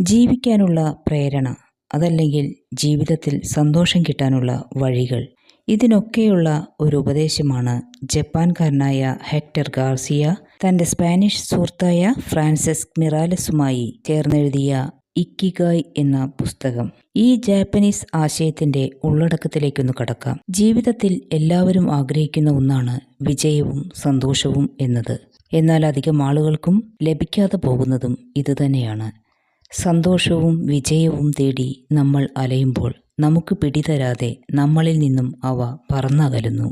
ജീവിക്കാനുള്ള പ്രേരണ അതല്ലെങ്കിൽ ജീവിതത്തിൽ സന്തോഷം കിട്ടാനുള്ള വഴികൾ. ഇതിനൊക്കെയുള്ള ഒരു ഉപദേശമാണ് ജപ്പാൻകാരനായ ഹെക്ടർ ഗാർസിയ. തന്റെ സ്പാനിഷ് സുഹൃത്തായ ഫ്രാൻസിസ് മിറാലസുമായി ചേർന്നെഴുതിയ ഇക്കിഗായ് എന്ന പുസ്തകം. ഈ ജാപ്പനീസ് ആശയത്തിന്റെ ഉള്ളടക്കത്തിലേക്കൊന്ന് കടക്കാം. ജീവിതത്തിൽ എല്ലാവരും ആഗ്രഹിക്കുന്ന ഒന്നാണ് വിജയവും സന്തോഷവും എന്നത്. എന്നാൽ അധികം ആളുകൾക്കും ലഭിക്കാതെ പോകുന്നതും ഇതുതന്നെയാണ് സന്തോഷവും വിജയവും തേടി നമ്മൾ അലയുമ്പോൾ നമുക്ക് പിടിതരാതെ നമ്മളിൽ നിന്നും അവ പറന്നകലുന്നു.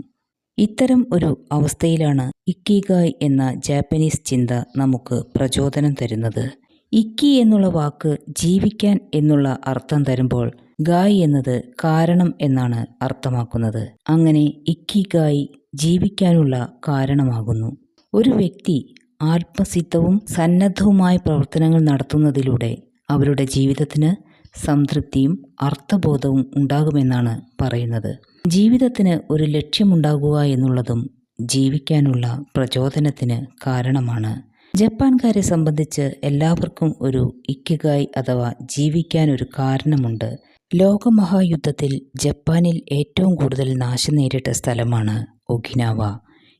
ഇത്തരം ഒരു അവസ്ഥയിലാണ് ഇക്കിഗായ് എന്ന ജാപ്പനീസ് ചിന്ത നമുക്ക് പ്രചോദനം തരുന്നത്. ഇക്കി എന്നുള്ള വാക്ക് ജീവിക്കാൻ എന്നുള്ള അർത്ഥം തരുമ്പോൾ ഗായ് എന്നത് കാരണം എന്നാണ് അർത്ഥമാക്കുന്നത്. അങ്ങനെ ഇക്കിഗായ് ജീവിക്കാനുള്ള കാരണമാകുന്നു. ഒരു വ്യക്തി ആത്മസിദ്ധവും സന്നദ്ധവുമായ പ്രവർത്തനങ്ങൾ നടത്തുന്നതിലൂടെ അവരുടെ ജീവിതത്തിന് സംതൃപ്തിയും അർത്ഥബോധവും ഉണ്ടാകുമെന്നാണ് പറയുന്നത്. ജീവിതത്തിന് ഒരു ലക്ഷ്യമുണ്ടാകുക എന്നുള്ളതും ജീവിക്കാനുള്ള പ്രചോദനത്തിന് കാരണമാണ്. ജപ്പാൻകാരെ സംബന്ധിച്ച് എല്ലാവർക്കും ഒരു ഇക്കിഗായ് അഥവാ ജീവിക്കാൻ ഒരു കാരണമുണ്ട്. ലോകമഹായുദ്ധത്തിൽ ജപ്പാനിൽ ഏറ്റവും കൂടുതൽ നാശം നേരിട്ട സ്ഥലമാണ് ഒഖിനാവ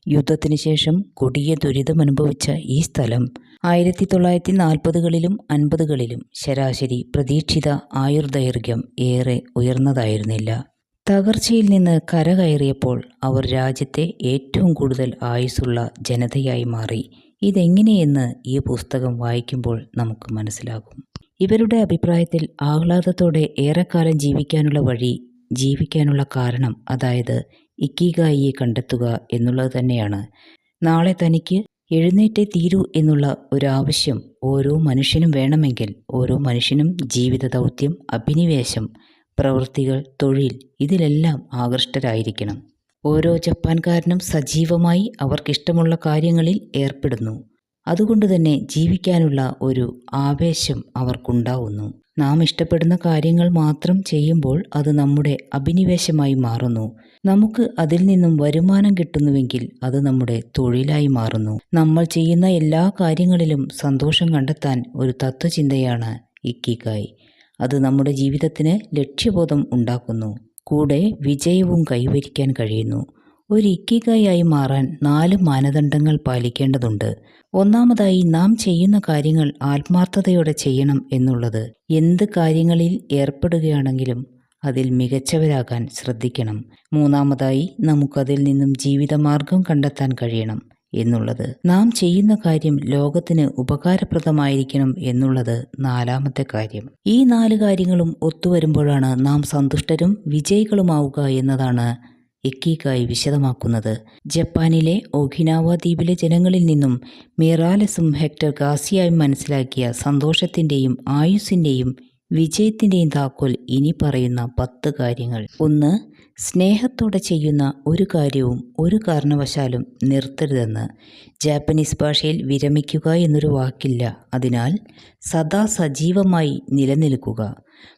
യുദ്ധത്തിന് ശേഷം കൊടിയ ദുരിതം അനുഭവിച്ച ഈ സ്ഥലം ആയിരത്തി തൊള്ളായിരത്തി നാൽപ്പതുകളിലും അൻപതുകളിലും ശരാശരി പ്രതീക്ഷിത ആയുർദൈർഘ്യം ഏറെ ഉയർന്നതായിരുന്നില്ല. തകർച്ചയിൽ നിന്ന് കരകയറിയപ്പോൾ അവർ രാജ്യത്തെ ഏറ്റവും കൂടുതൽ ആയുസ്സുള്ള ജനതയായി മാറി. ഇതെങ്ങനെയെന്ന് ഈ പുസ്തകം വായിക്കുമ്പോൾ നമുക്ക് മനസ്സിലാകും. ഇവരുടെ അഭിപ്രായത്തിൽ ആഹ്ലാദത്തോടെ ഏറെക്കാലം ജീവിക്കാനുള്ള വഴി ജീവിക്കാനുള്ള കാരണം അതായത് ഇക്കിഗായിയെ കണ്ടെത്തുക എന്നുള്ളത് തന്നെയാണ്. നാളെ തനിക്ക് എഴുന്നേറ്റേ തീരൂ എന്നുള്ള ഒരാവശ്യം ഓരോ മനുഷ്യനും വേണമെങ്കിൽ ഓരോ മനുഷ്യനും ജീവിത ദൗത്യം അഭിനിവേശം പ്രവൃത്തികൾ തൊഴിൽ ഇതിലെല്ലാം ആകൃഷ്ടരായിരിക്കണം. ഓരോ ജപ്പാൻകാരനും സജീവമായി അവർക്കിഷ്ടമുള്ള കാര്യങ്ങളിൽ ഏർപ്പെടുന്നു. അതുകൊണ്ട് തന്നെ ജീവിക്കാനുള്ള ഒരു ആവേശം അവർക്കുണ്ടാവുന്നു. നാം ഇഷ്ടപ്പെടുന്ന കാര്യങ്ങൾ മാത്രം ചെയ്യുമ്പോൾ അത് നമ്മുടെ അഭിനിവേശമായി മാറുന്നു. നമുക്ക് അതിൽ നിന്നും വരുമാനം കിട്ടുന്നുവെങ്കിൽ അത് നമ്മുടെ തൊഴിലായി മാറുന്നു. നമ്മൾ ചെയ്യുന്ന എല്ലാ കാര്യങ്ങളിലും സന്തോഷം കണ്ടെത്താൻ ഒരു തത്വചിന്തയാണ് ഇക്കിക്കായി അത് നമ്മുടെ ജീവിതത്തിന് ലക്ഷ്യബോധം ഉണ്ടാക്കുന്നു. കൂടെ വിജയവും കൈവരിക്കാൻ കഴിയുന്നു. ഒരു ഇക്കിക്കായി മാറാൻ നാല് മാനദണ്ഡങ്ങൾ പാലിക്കേണ്ടതുണ്ട്. ഒന്നാമതായി നാം ചെയ്യുന്ന കാര്യങ്ങൾ ആത്മാർത്ഥതയോടെ ചെയ്യണം എന്നുള്ളത്. എന്ത് കാര്യങ്ങളിൽ ഏർപ്പെടുകയാണെങ്കിലും അതിൽ മികച്ചവരാകാൻ ശ്രദ്ധിക്കണം. മൂന്നാമതായി നമുക്കതിൽ നിന്നും ജീവിതമാർഗം കണ്ടെത്താൻ കഴിയണം എന്നുള്ളത്. നാം ചെയ്യുന്ന കാര്യം ലോകത്തിന് ഉപകാരപ്രദമായിരിക്കണം എന്നുള്ളത് നാലാമത്തെ കാര്യം. ഈ നാല് കാര്യങ്ങളും ഒത്തുവരുമ്പോഴാണ് നാം സന്തുഷ്ടരും വിജയികളുമാവുക എന്നതാണ് എക്കീക്കായി വിശദമാക്കുന്നത്. ജപ്പാനിലെ ഒഖിനാവ ദ്വീപിലെ ജനങ്ങളിൽ നിന്നും മിറാലസും ഹെക്ടർ ഗാസിയായും മനസ്സിലാക്കിയ സന്തോഷത്തിന്റെയും ആയുസിന്റെയും വിജയത്തിന്റെയും താക്കോൽ ഇനി പറയുന്ന പത്ത് കാര്യങ്ങൾ. ഒന്ന് സ്നേഹത്തോടെ ചെയ്യുന്ന ഒരു കാര്യവും ഒരു കാരണവശാലും നിർത്തരുതെന്ന് ജാപ്പനീസ് ഭാഷയിൽ വിരമിക്കുക എന്നൊരു വാക്കില്ല. അതിനാൽ സദാ സജീവമായി നിലനിൽക്കുക.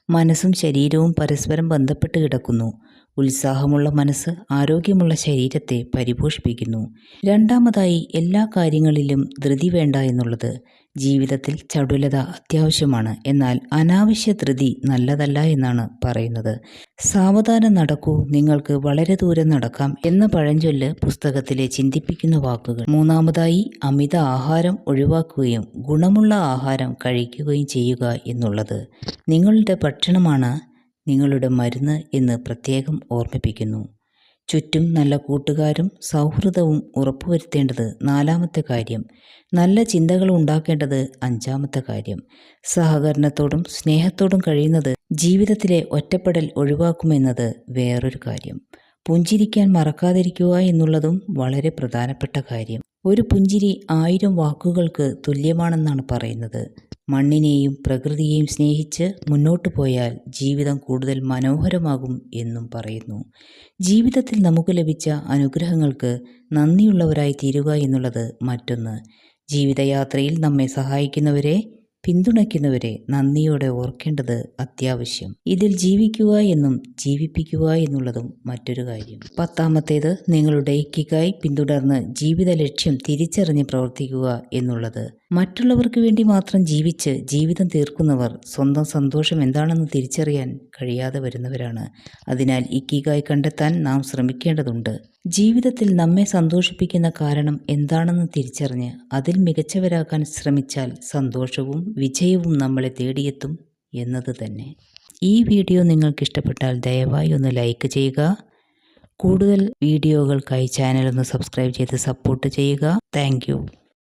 മനസ്സും ശരീരവും പരസ്പരം ബന്ധപ്പെട്ട് കിടക്കുന്നു. ഉത്സാഹമുള്ള മനസ്സ് ആരോഗ്യമുള്ള ശരീരത്തെ പരിപോഷിപ്പിക്കുന്നു. രണ്ടാമതായി എല്ലാ കാര്യങ്ങളിലും ധൃതി വേണ്ട എന്നുള്ളത് ജീവിതത്തിൽ ചടുലത അത്യാവശ്യമാണ്. എന്നാൽ അനാവശ്യ ധൃതി നല്ലതല്ല എന്നാണ് പറയുന്നത്. സാവധാനം നടക്കൂ. നിങ്ങൾക്ക് വളരെ ദൂരം നടക്കാം എന്ന പഴഞ്ചൊല്ല് പുസ്തകത്തിലെ ചിന്തിപ്പിക്കുന്ന വാക്കുകൾ. മൂന്നാമതായി അമിത ആഹാരം ഒഴിവാക്കുകയും ഗുണമുള്ള ആഹാരം കഴിക്കുകയും ചെയ്യുക എന്നുള്ളത് നിങ്ങളുടെ ഭക്ഷണമാണ് നിങ്ങളുടെ മരുന്ന് എന്ന് പ്രത്യേകം ഓർമ്മിപ്പിക്കുന്നു. ചുറ്റും നല്ല കൂട്ടുകാരും സൗഹൃദവും ഉറപ്പുവരുത്തേണ്ടത് നാലാമത്തെ കാര്യം. നല്ല ചിന്തകൾ ഉണ്ടാക്കേണ്ടത് അഞ്ചാമത്തെ കാര്യം. സഹകരണത്തോടും സ്നേഹത്തോടും കഴിയുന്നത് ജീവിതത്തിലെ ഒറ്റപ്പെടൽ ഒഴിവാക്കുമെന്നത് വേറൊരു കാര്യം. പുഞ്ചിരിക്കാൻ മറക്കാതിരിക്കുക എന്നുള്ളതും വളരെ പ്രധാനപ്പെട്ട കാര്യം. ഒരു പുഞ്ചിരി ആയിരം വാക്കുകൾക്ക് തുല്യമാണെന്നാണ് പറയുന്നത്. മണ്ണിനെയും പ്രകൃതിയെയും സ്നേഹിച്ച് മുന്നോട്ട് പോയാൽ ജീവിതം കൂടുതൽ മനോഹരമാകും എന്നും പറയുന്നു. ജീവിതത്തിൽ നമുക്ക് ലഭിച്ച അനുഗ്രഹങ്ങൾക്ക് നന്ദിയുള്ളവരായി തീരുക എന്നുള്ളത് മറ്റൊന്ന്. ജീവിതയാത്രയിൽ നമ്മെ സഹായിക്കുന്നവരെ പിന്തുണയ്ക്കുന്നവരെ നന്ദിയോടെ ഓർക്കേണ്ടത് അത്യാവശ്യം. ഇതിൽ ജീവിക്കുക എന്നും ജീവിപ്പിക്കുക എന്നുള്ളതും മറ്റൊരു കാര്യം. പത്താമത്തേത് നിങ്ങളുടെ ഇക്കിക്കായി പിന്തുടർന്ന് ജീവിത ലക്ഷ്യം തിരിച്ചറിഞ്ഞ് പ്രവർത്തിക്കുക എന്നുള്ളത്. മറ്റുള്ളവർക്ക് വേണ്ടി മാത്രം ജീവിച്ച് ജീവിതം തീർക്കുന്നവർ സ്വന്തം സന്തോഷം എന്താണെന്ന് തിരിച്ചറിയാൻ കഴിയാതെ വരുന്നവരാണ്. അതിനാൽ ഇക്കിഗായി കണ്ടെത്താൻ നാം ശ്രമിക്കേണ്ടതുണ്ട്. ജീവിതത്തിൽ നമ്മെ സന്തോഷിപ്പിക്കുന്ന കാരണം എന്താണെന്ന് തിരിച്ചറിഞ്ഞ് അതിൽ മികച്ചവരാകാൻ ശ്രമിച്ചാൽ സന്തോഷവും വിജയവും നമ്മളെ തേടിയെത്തും എന്നത് തന്നെ. ഈ വീഡിയോ നിങ്ങൾക്ക് ഇഷ്ടപ്പെട്ടാൽ ദയവായി ഒന്ന് ലൈക്ക് ചെയ്യുക. കൂടുതൽ വീഡിയോകൾക്കായി ചാനൽ ഒന്ന് സബ്സ്ക്രൈബ് ചെയ്ത് സപ്പോർട്ട് ചെയ്യുക. താങ്ക്